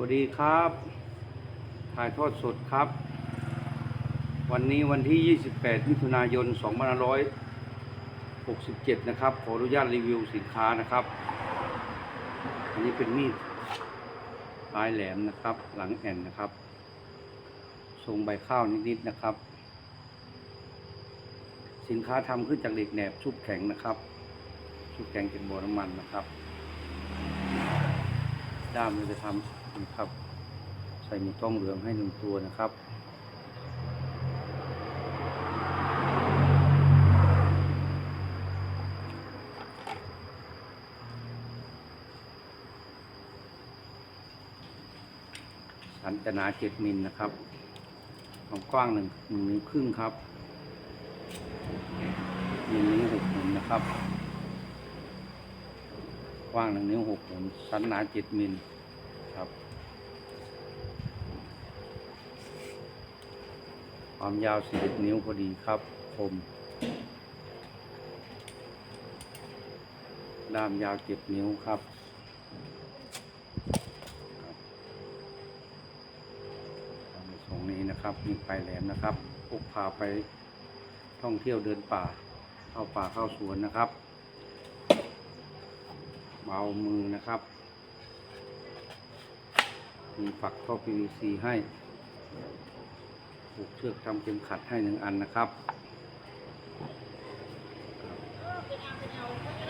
วัสดีครับ ถ่ายทอดสดครับ วันนี้วันที่ 28 มิถุนายน 2567 นะครับ ขออนุญาตรีวิวสินค้านะครับ อันนี้เป็นมีดปลายแหลมนะครับ หลังแอนนะครับ ทรงใบข้าวนิดๆนะครับ สินค้าทำขึ้นจากเหล็กแหนบชุบแข็งนะครับ ชุบแข็งจากบ่อน้ำมันนะครับด้ามเราจะทำ นะครับ ใส่หมูต้องเหลืองให้หนึ่งตัวนะครับสันจะหนาเจ็ดมิลนะครับความกว้างหนึ่งหนึ่งนิ้วครึ่งครับหนึ่งนิ้วหกมิลนะครับ กว้างหนึ่งนิ้วหกมิลสันหนาเจ็ดมิลครับ ความยาวสิบนิ้วพอดีครับ คม ด้ามยาวเจ็ดนิ้วครับตามในทรงนี้นะครับมีปลายแหลมนะครับพกพาไปท่องเที่ยวเดินป่า เข้าป่าเข้าสวนนะครับ เบามือนะครับ มีฝักท่อ PVC ให้ ผูกเชือกทำเข็มขัดให้หนึ่งอันนะครับ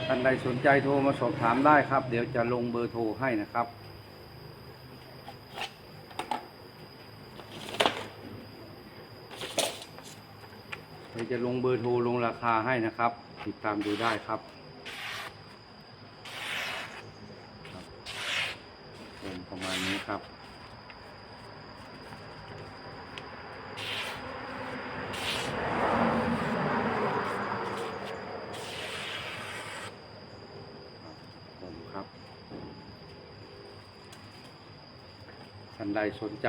ท่านใดสนใจโทรมาสอบถามได้ครับ เดี๋ยวจะลงเบอร์โทรให้นะครับเดี๋ยวจะลงเบอร์โทรลงราคาให้นะครับ ติดตามดูได้ครับประมาณนี้ครับ ผมครับ ท่านใดสนใจ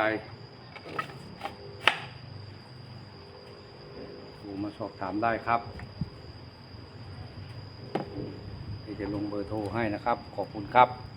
โทรมาสอบถามได้ครับที่จะลงเบอร์โทรให้นะครับ ขอบคุณครับ